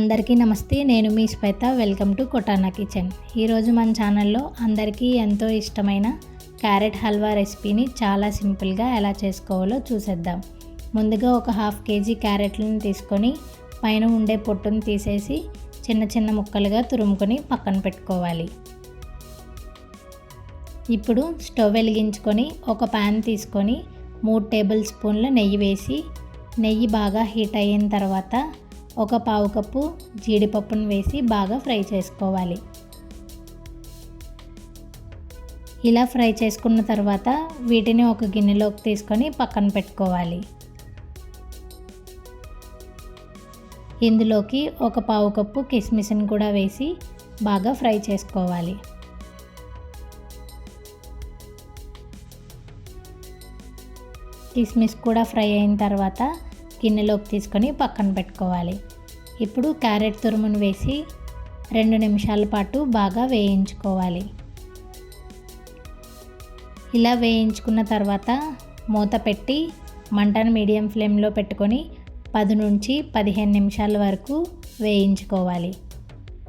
అందరికీ నమస్తే నేను మీ Shweta. Welcome to Kotana kitchen. ఈరోజు మన ఛానల్లో అందరికీ ఎంతో ఇష్టమైన క్యారెట్ హల్వా రెసిపీని చాలా సింపుల్గా ఎలా చేసుకోవాలో చూసేద్దాం. ముందుగా ఒక హాఫ్ కేజీ క్యారెట్లను తీసుకొని పైన ఉండే పొట్టును తీసేసి చిన్న చిన్న ముక్కలుగా తురుముకొని పక్కన పెట్టుకోవాలి. ఇప్పుడు స్టవ్ వెలిగించుకొని ఒక ప్యాన్ తీసుకొని మూడు టేబుల్ స్పూన్ల నెయ్యి వేసి నెయ్యి బాగా హీట్ అయిన తర్వాత ఒక పావు కప్పు జీడిపప్పును వేసి బాగా ఫ్రై చేసుకోవాలి. ఇలా ఫ్రై చేసుకున్న తర్వాత వీటిని ఒక గిన్నెలోకి తీసుకొని పక్కన పెట్టుకోవాలి. ఇందులోకి ఒక పావు కప్పు కిస్మిస్ని కూడా వేసి బాగా ఫ్రై చేసుకోవాలి. కిస్మిస్ కూడా ఫ్రై అయిన తర్వాత గిన్నెలోకి తీసుకొని పక్కన పెట్టుకోవాలి. ఇప్పుడు క్యారెట్ తురుమును వేసి రెండు నిమిషాల పాటు బాగా వేయించుకోవాలి. ఇలా వేయించుకున్న తర్వాత మూత పెట్టి మంటను మీడియం ఫ్లేమ్లో పెట్టుకొని పది నుంచి పదిహేను నిమిషాల వరకు వేయించుకోవాలి.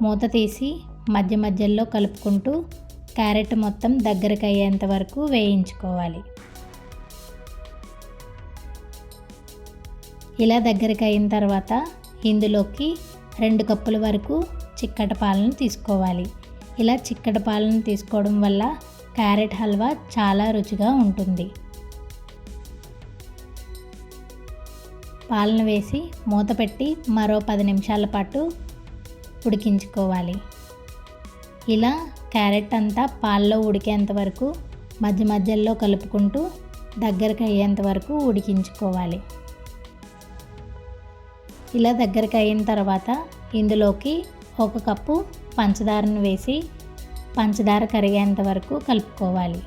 మూత తీసి మధ్య మధ్యలో కలుపుకుంటూ క్యారెట్ మొత్తం దగ్గరకు అయ్యేంత వరకు వేయించుకోవాలి. ఇలా దగ్గరికి అయిన తర్వాత ఇందులోకి రెండు కప్పుల వరకు చిక్కటి పాలను తీసుకోవాలి. ఇలా చిక్కటి పాలను తీసుకోవడం వల్ల క్యారెట్ హల్వా చాలా రుచిగా ఉంటుంది. పాలను వేసి మూత పెట్టి మరో పది నిమిషాల పాటు ఉడికించుకోవాలి. ఇలా క్యారెట్ అంతా పాల్లో ఉడికేంత వరకు మధ్య మధ్యలో కలుపుకుంటూ దగ్గరకు అయ్యేంత వరకు ఉడికించుకోవాలి. ఇలా దగ్గరికి అయిన తర్వాత ఇందులోకి ఒక కప్పు పంచదారను వేసి పంచదార కరిగేంత వరకు కలుపుకోవాలి.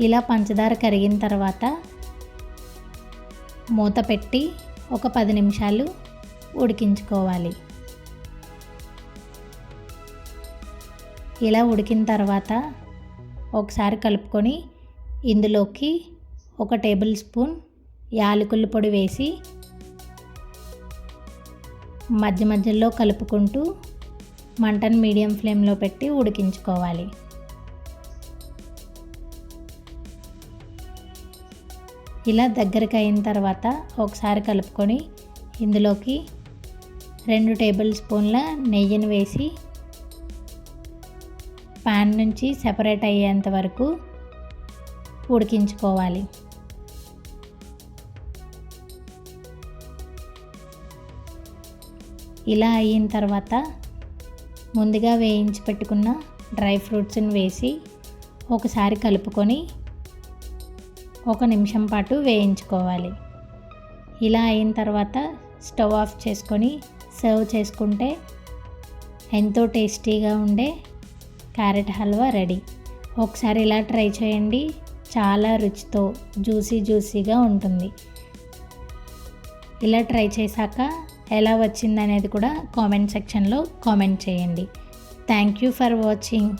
ఇలా పంచదార కరిగిన తర్వాత మూత పెట్టి ఒక పది నిమిషాలు ఉడికించుకోవాలి. ఇలా ఉడికిన తర్వాత ఒకసారి కలుపుకొని ఇందులోకి ఒక టేబుల్ స్పూన్ యాలకుల పొడి వేసి మధ్య మధ్యలో కలుపుకుంటూ మంటను మీడియం ఫ్లేమ్లో పెట్టి ఉడికించుకోవాలి. ఇలా దగ్గరికి అయిన తర్వాత ఒకసారి కలుపుకొని ఇందులోకి రెండు టేబుల్ స్పూన్ల నెయ్యిని వేసి పాన్ నుంచి సెపరేట్ అయ్యేంత వరకు ఉడికించుకోవాలి. ఇలా అయిన తర్వాత ముందుగా వేయించి పెట్టుకున్న డ్రై ఫ్రూట్స్ని వేసి ఒకసారి కలుపుకొని ఒక నిమిషం పాటు వేయించుకోవాలి. ఇలా అయిన తర్వాత స్టవ్ ఆఫ్ చేసుకొని సర్వ్ చేసుకుంటే ఎంతో టేస్టీగా ఉండే క్యారెట్ హల్వా రెడీ. ఒకసారి ఇలా ట్రై చేయండి. చాలా రుచితో జ్యూసీ జ్యూసీగా ఉంటుంది. ఇలా ట్రై చేశాక ఎలా వచ్చిందనేది కూడా కామెంట్ సెక్షన్లో కామెంట్ చేయండి. Thank you for watching.